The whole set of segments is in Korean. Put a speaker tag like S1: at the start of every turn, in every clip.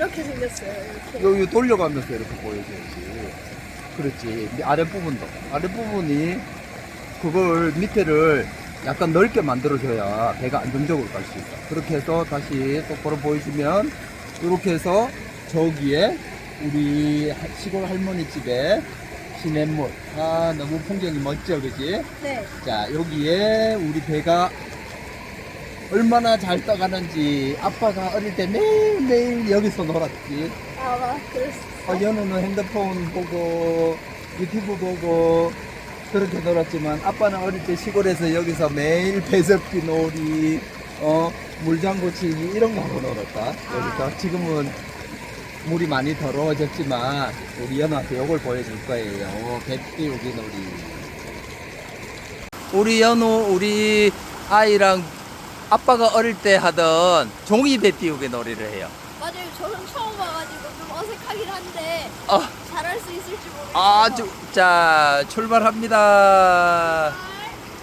S1: 이렇게 생겼어요. 이렇게.
S2: 여기 돌려가면서 이렇게 보여줘야지. 그렇지. 아랫부분도. 아랫부분이 그걸 밑에를 약간 넓게 만들어줘야 배가 안정적으로 갈 수 있어. 그렇게 해서 다시 똑바로 보여주면 이렇게 해서 저기에 우리 하- 시골 할머니 집에 시냇물. 아, 너무 풍경이 멋져, 그지?
S1: 네.
S2: 자, 여기에 우리 배가 얼마나 잘 떠가는지 아빠가 어릴 때 매일매일 여기서 놀았지.
S1: 아, 와, 그랬어.
S2: 어, 연우는 핸드폰 보고 유튜브 보고 그렇게 놀았지만 아빠는 어릴 때 시골에서 여기서 매일 배석기 놀이 어 물장구 치기 이런 거 하고 놀았다 여기서 지금은 물이 많이 더러워졌지만 우리 연우한테 이걸 보여줄 거예요 배 띄우기 놀이 우리 연우 우리 아이랑 아빠가 어릴 때 하던 종이 배 띄우기 놀이를 해요
S1: 맞아요. 저는 처음 와가지고 좀 어색하긴 한데
S2: 어.
S1: 잘할 수 있을지 모르겠어요.
S2: 아주 자 출발합니다.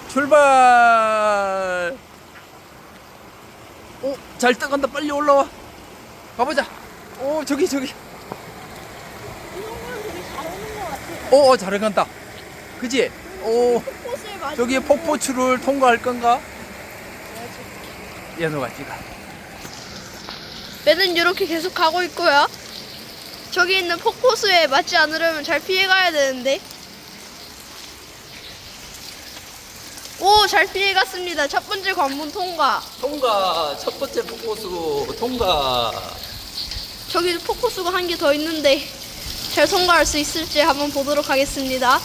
S2: 출발. 오잘 떠간다 빨리 올라와. 가보자. 오 저기 저기.
S1: 이 정도는 되게 잘하는 것 같아요.
S2: 오잘 간다. 그지? 오
S1: 맞으면
S2: 저기 폭포추를 통과할 건가? 찍어.
S1: 배는 이렇게 계속 가고 있고요. 저기 있는 폭포수에 맞지 않으려면 잘 피해가야 되는데. 오, 잘 피해갔습니다. 첫 번째 관문 통과.
S2: 통과 첫 번째 폭포수 통과.
S1: 저기 폭포수가 한 개 더 있는데 잘 통과할 수 있을지 한번 보도록 하겠습니다.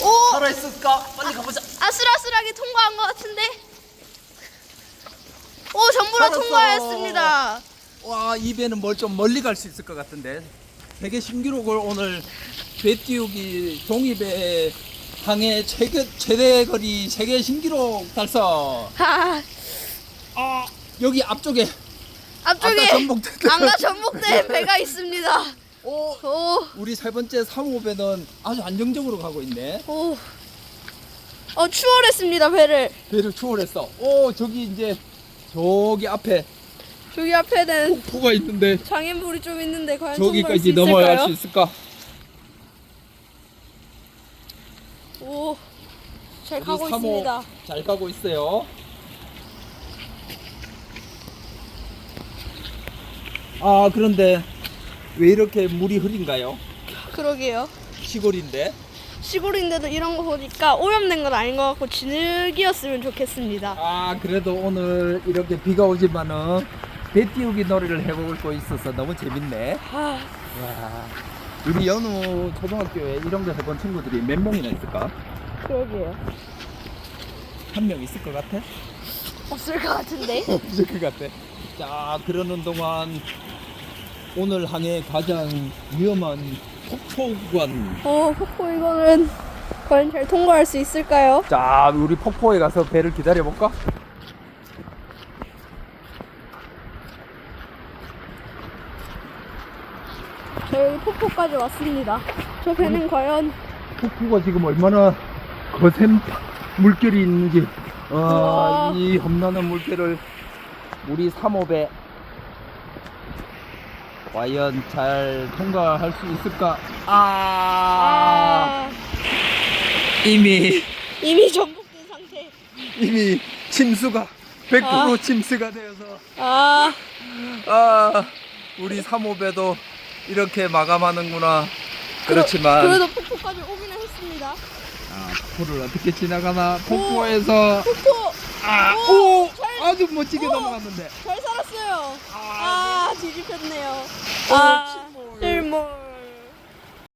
S1: 오,
S2: 살아 있을까? 빨리 가보자.
S1: 아슬아슬하게 통과한 것 같은데. 오, 전부 다
S2: 살았어.
S1: 통과했습니다.
S2: 와, 이 배는 뭘 좀 멀리 갈 수 있을 것 같은데. 세계 신기록을 오늘 배 띄우기 종이배 항해 최대, 최대 거리 세계 신기록 달성.
S1: 하,
S2: 아, 여기 앞쪽에
S1: 앞쪽에
S2: 아까 전복된
S1: 안가 전복된 배가 있습니다.
S2: 오,
S1: 오,
S2: 우리 세 번째 3호 배는 아주 안정적으로 가고 있네.
S1: 오. 어, 추월했습니다, 배를.
S2: 배를 추월했어. 오, 저기 이제 저기 앞에
S1: 저기 앞에는
S2: 폭포가 있는데
S1: 장애물이 좀 있는데 과연
S2: 저기까지
S1: 있을까요?
S2: 넘어갈 수 있을까?
S1: 오, 잘
S2: 우리
S1: 가고
S2: 3호
S1: 있습니다.
S2: 잘 가고 있어요. 아 그런데 왜 이렇게 물이 흐린가요?
S1: 그러게요.
S2: 시골인데.
S1: 시골인데도 이런 거 보니까 오염된 건 아닌 것 같고 진흙이었으면 좋겠습니다.
S2: 아 그래도 오늘 이렇게 비가 오지만은 배 띄우기 놀이를 해보고 있어서 너무 재밌네.
S1: 아,
S2: 와, 우리 연우 초등학교에 이런 거 해본 친구들이 몇 명이나 있을까?
S1: 그러게요.
S2: 한 명 있을 것 같아?
S1: 없을 것 같은데.
S2: 없을 것 같아. 자, 그러는 동안 오늘 항해 가장 위험한 폭포관.
S1: 어, 폭포 이거는 과연 잘 통과할 수 있을까요?
S2: 자, 우리 폭포에 가서 배를 기다려 볼까?
S1: 저희 폭포까지 왔습니다. 저 배는 과연
S2: 폭포가 지금 얼마나 거센 물결이 있는지. 아,
S1: 우와.
S2: 이 험난한 물결을 우리 3호배 과연 잘 통과할 수 있을까? 아,
S1: 아,
S2: 이미
S1: 이미 전복된 상태.
S2: 이미 침수가 100%
S1: 아.
S2: 침수가 되어서
S1: 아,
S2: 아 우리 3호배도 이렇게 마감하는구나 그렇지만
S1: 그래도 폭포까지 오기는 했습니다.
S2: 아, 폭포를 어떻게 지나가나 폭포에서
S1: 폭포
S2: 아,
S1: 오,
S2: 오,
S1: 잘-
S2: 아주 멋지게
S1: 오.
S2: 넘어갔는데
S1: 잘 살았어요.
S2: 아,
S1: 아, 뒤집혔네요.
S2: 아,
S1: 아,